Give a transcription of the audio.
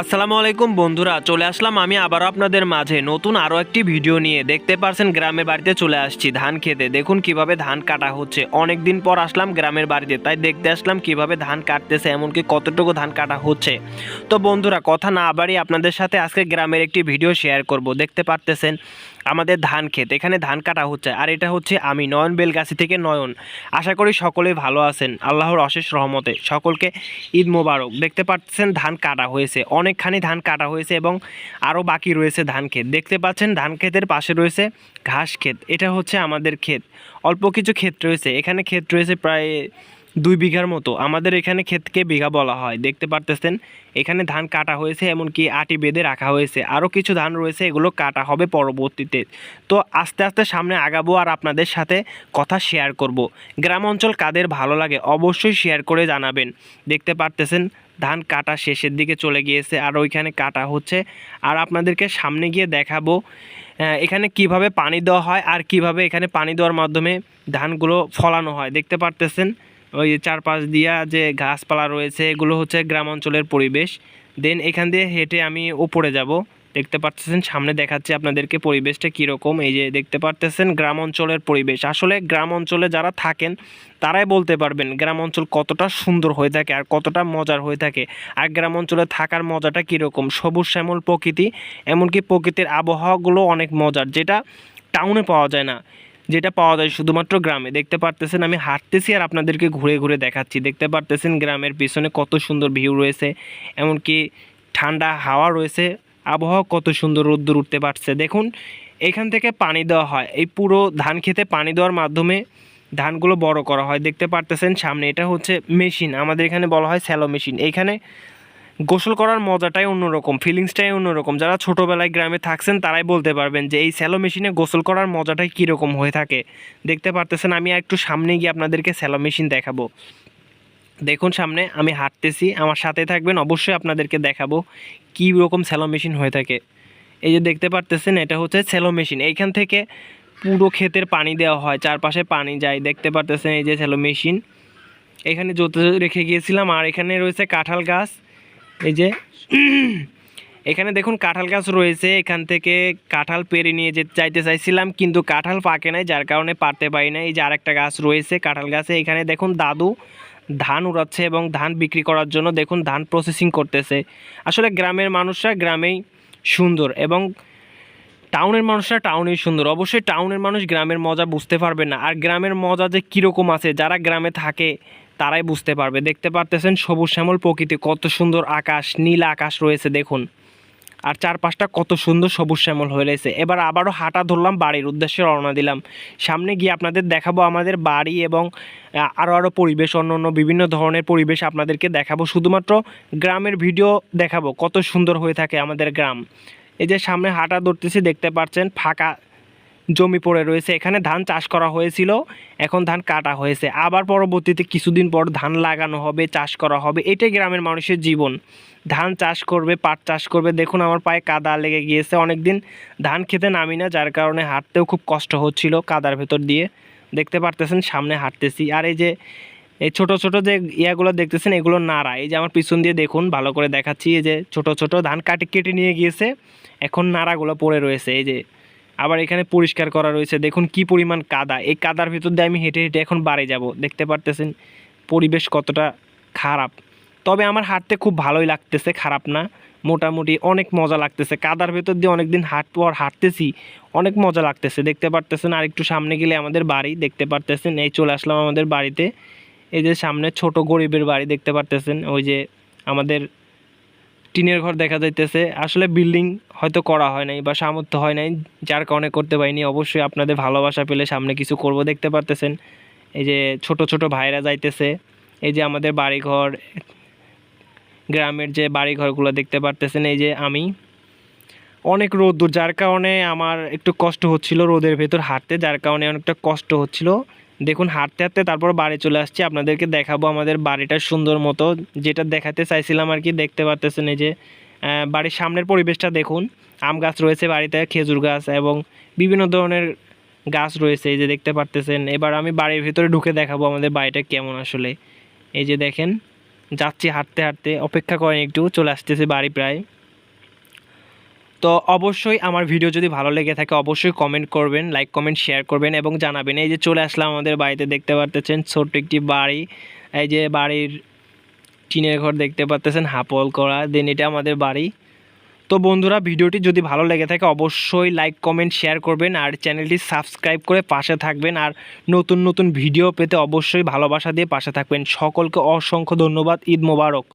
আসসালামু আলাইকুম বন্ধুরা, চলে আসলাম আমি আবারও আপনাদের মাঝে। নতুন আরও একটি ভিডিও নিয়ে। দেখতে পারছেন গ্রামের বাড়িতে চলে আসছি ধান খেতে। দেখুন কীভাবে ধান কাটা হচ্ছে। অনেক দিন পর আসলাম গ্রামের বাড়িতে, তাই দেখতে আসলাম কীভাবে ধান কাটতেছে, এমনকি কতটুকু ধান কাটা হচ্ছে। তো বন্ধুরা, কথা না বাড়িয়ে আপনাদের সাথে আজকে গ্রামের একটি ভিডিও শেয়ার করব। দেখতে পারতেছেন আমাদের ধান ক্ষেত, এখানে ধান কাটা হচ্ছে। আর এটা হচ্ছে আমি, নয়ন বেলগাছি থেকে নয়ন। আশা করি সকলেই ভালো আছেন। আল্লাহর অশেষ রহমতে সকলকে ঈদ মোবারক। দেখতে পাচ্ছেন ধান কাটা হয়েছে। অনেকখানি ধান কাটা হয়েছে এবং আরও বাকি রয়েছে ধান ক্ষেত। দেখতে পাচ্ছেন ধান ক্ষেতের পাশে রয়েছে ঘাস ক্ষেত। এটা হচ্ছে আমাদের ক্ষেত। অল্প কিছু ক্ষেত রয়েছে। এখানে ক্ষেত রয়েছে প্রায় দুই বিঘার মতো। আমাদের এখানে ক্ষেতকে বিঘা বলা হয়। দেখতে পারতেছেন, এখানে ধান কাটা হয়েছে, এমনকি আটি বেঁধে রাখা হয়েছে। আরও কিছু ধান রয়েছে, এগুলো কাটা হবে পরবর্তীতে। তো আস্তে আস্তে সামনে আগাবো আর আপনাদের সাথে কথা শেয়ার করব। গ্রাম অঞ্চল কাদের ভালো লাগে অবশ্যই শেয়ার করে জানাবেন। দেখতে পারতেছেন, ধান কাটা শেষের দিকে চলে গিয়েছে আর ওইখানে কাটা হচ্ছে। আর আপনাদেরকে সামনে গিয়ে দেখাবো এখানে কীভাবে পানি দেওয়া হয় আর কীভাবে এখানে পানি দেওয়ার মাধ্যমে ধানগুলো ফলানো হয়। দেখতে পারতেছেন ওই চারপাশ দিয়া যে গাছপালা রয়েছে, এগুলো হচ্ছে গ্রাম অঞ্চলের পরিবেশ। দেন এখান দিয়ে হেঁটে আমি উপরে যাব। দেখতে পারতেছেন, সামনে দেখাচ্ছি আপনাদেরকে পরিবেশটা কীরকম। এই যে দেখতে পারতেছেন গ্রাম অঞ্চলের পরিবেশ। আসলে গ্রাম অঞ্চলে যারা থাকেন, তারাই বলতে পারবেন গ্রাম অঞ্চল কতটা সুন্দর হয়ে থাকে আর কতটা মজার হয়ে থাকে। আর গ্রাম অঞ্চলে থাকার মজাটা কীরকম? সবুজ শ্যামল প্রকৃতি, এমনকি প্রকৃতির আবহাওয়াগুলো অনেক মজার, যেটা টাউনে পাওয়া যায় না। যেটা পাওয়া যায় শুধুমাত্র গ্রামে। দেখতে পারতেছেন আমি হাঁটতেছি আর আপনাদেরকে ঘুরে ঘুরে দেখাচ্ছি। দেখতে পারতেছেন গ্রামের পিছনে কত সুন্দর ভিউ রয়েছে, এমনকি ঠান্ডা হাওয়া রয়েছে, আবহাওয়া কত সুন্দর রোদ্দুর উঠতে পারছে। দেখুন, এখান থেকে পানি দেওয়া হয়। এই পুরো ধান খেতে পানি দেওয়ার মাধ্যমে ধানগুলো বড় করা হয়। দেখতে পারতেছেন সামনে এটা হচ্ছে মেশিন। আমাদের এখানে বলা হয় স্যালো মেশিন। এইখানে গোসল করার মজাটাই অন্যরকম ফিলিংসটাই অন্যরকম। যারা ছোটোবেলায় গ্রামে থাকছেন, তারাই বলতে পারবেন যে এই স্যালো মেশিনে গোসল করার মজাটাই কীরকম হয়ে থাকে। দেখতে পারতেছেন, আমি একটু সামনে গিয়ে আপনাদেরকে স্যালো মেশিন দেখাবো। দেখুন সামনে, আমি হাঁটতেছি, আমার সাথে থাকবেন, অবশ্যই আপনাদেরকে দেখাবো কী রকম স্যালো মেশিন হয়ে থাকে। এই যে দেখতে পারতেছেন, এটা হচ্ছে স্যালো মেশিন এইখান থেকে পুরো ক্ষেতের পানি দেওয়া হয়, চারপাশে পানি যায়। দেখতে পারতেছেন এই যে স্যালো মেশিন এখানে জোতে রেখে গিয়েছিলাম, আর এখানে রয়েছে কাঁঠাল গাছ। এই যে, এখানে দেখুন কাঁঠাল গাছ রয়েছে, এখান থেকে কাঁঠাল পেরে নিয়ে যেতে চাইতে চাইছিলাম, কিন্তু কাঁঠাল পাকে নাই, যার কারণে পারতে পারি না এই যে আরেকটা গাছ রয়েছে কাঁঠাল গাছে, এখানে দেখুন দাদু ধান উড়াচ্ছে এবং ধান বিক্রি করার জন্য দেখুন ধান প্রসেসিং করতেছে। আসলে গ্রামের মানুষরা গ্রামেই সুন্দর এবং টাউনের মানুষরা টাউনেই সুন্দর। অবশ্যই টাউনের মানুষ গ্রামের মজা বুঝতে পারবে না। আর গ্রামের মজা যে কীরকম আছে, যারা গ্রামে থাকে তারাই বুঝতে পারবে। দেখতে পারতেছেন সবুজ শ্যামল প্রকৃতি, কত সুন্দর আকাশ, নীল আকাশ রয়েছে, দেখুন। আর চারপাশটা কত সুন্দর সবুজ শ্যামল হয়ে রয়েছে। এবার আবারও হাঁটা ধরলাম বাড়ির উদ্দেশ্যে রওনা দিলাম। সামনে গিয়ে আপনাদের দেখাবো আমাদের বাড়ি এবং আরও আরও পরিবেশ, অন্য অন্য বিভিন্ন ধরনের পরিবেশ আপনাদেরকে দেখাবো। শুধুমাত্র গ্রামের ভিডিও দেখাবো কত সুন্দর হয়ে থাকে আমাদের গ্রাম। এই যে সামনে হাঁটা ধরতেছি, দেখতে পাচ্ছেন ফাঁকা জমি পড়ে রয়েছে। এখানে ধান চাষ করা হয়েছিল, এখন ধান কাটা হয়েছে। আবার পরবর্তীতে কিছুদিন পর ধান লাগানো হবে, চাষ করা হবে। এটাই গ্রামের মানুষের জীবন। ধান চাষ করবে, পাট চাষ করবে। দেখুন আমার পায়ে কাদা লেগে গিয়েছে। অনেক দিন ধান খেতে নামি না, যার কারণে হাঁটতেও খুব কষ্ট হচ্ছিল কাদার ভেতর দিয়ে। দেখতে পারতেছেন, সামনে হাঁটতেছি। আর এই যে, এই ছোট ছোট যে ইয়াগুলো দেখতেছেন, এগুলো নাড়া। এই যে আমার পিছন দিয়ে দেখুন, ভালো করে দেখাচ্ছি। এই যে ছোট ছোট ধান কাটি কেটে নিয়ে গিয়েছে। এখন নাড়াগুলো পড়ে রয়েছে। এই যে আবার এখানে পরিষ্কার করা রয়েছে। দেখুন কি পরিমাণ কাদা। এই কাদার ভিতর দিয়ে আমি হেঁটে হেঁটে এখন বাড়ি যাব। দেখতে পারতেছেন, পরিবেশ কতটা খারাপ। তবে আমার হাঁটতে খুব ভালোই লাগতেছে, খারাপ না। মোটামুটি অনেক মজা লাগতেছে। কাদার ভেতর দিয়ে অনেক দিন হাঁট পর হাঁটতেছি, অনেক মজা লাগতেছে। দেখতে পারতেছেন আর একটু সামনে গেলে আমাদের বাড়ি, দেখতে পারতেছেন। এই চলে আসলাম আমাদের বাড়িতে। এই যে সামনে ছোট গরিবের বাড়ি, দেখতে পারতেছেন। ওই যে আমাদের টিনের ঘর দেখা যাইতেছে। আসলে বিল্ডিং হয়তো করা হয় নাই বা সামর্থ্য হয় নাই, যার কারণে করতে পারিনি। অবশ্যই আপনাদের ভালোবাসা পেলে সামনে কিছু করব, দেখতে পারতেছেন। এই যে ছোট ছোট ভাইরা যাইতেছে, এই যে আমাদের বাড়িঘর, গ্রামের যে বাড়িঘরগুলো দেখতে পারতেছেন, এই যে আমি। অনেক রোদ্দুর যার কারণে আমার একটু কষ্ট হচ্ছিল রোদের ভেতর হাঁটতে, যার কারণে অনেকটা কষ্ট হচ্ছিল। দেখুন, হাঁটতে হাঁটতে তারপর বাড়ি চলে আসছি, আপনাদেরকে দেখাবো আমাদের বাড়িটার সুন্দর মতো। যেটা দেখাতে চাইছিলাম আর কি, দেখতে পারতেছেন এই যে বাড়ির সামনের পরিবেশটা দেখুন। আম গাছ রয়েছে বাড়িতে, খেজুর গাছ এবং বিভিন্ন ধরনের গাছ রয়েছে, এই যে দেখতে পারতেছেন। এবার আমি বাড়ির ভিতরে ঢুকে দেখাবো আমাদের বাড়িটা কেমন আসলে। এই যে দেখেন, যাচ্ছি হাঁটতে হাঁটতে, অপেক্ষা করেন একটু, চলে আসতেছে বাড়ি প্রায়। তো অবশ্যই আমার ভিডিও যদি ভালো লেগে থাকে, অবশ্যই কমেন্ট করবেন লাইক কমেন্ট শেয়ার করবেন এবং জানাবেন। এই যে চলে আসলাম আমাদের বাড়িতে, দেখতে পারতেছেন ছোট্ট একটি বাড়ি। এই যে বাড়ির টিনের ঘর দেখতে পারতেছেন, হাপল করা, দেন এটা আমাদের বাড়ি। তো বন্ধুরা, ভিডিওটি যদি ভালো লেগে থাকে, অবশ্যই লাইক কমেন্ট শেয়ার করবেন আর চ্যানেলটি সাবস্ক্রাইব করে পাশে থাকবেন। আর নতুন নতুন ভিডিও পেতে অবশ্যই ভালোবাসা দিয়ে পাশে থাকবেন। সকলকে অসংখ্য ধন্যবাদ। ঈদ মোবারক।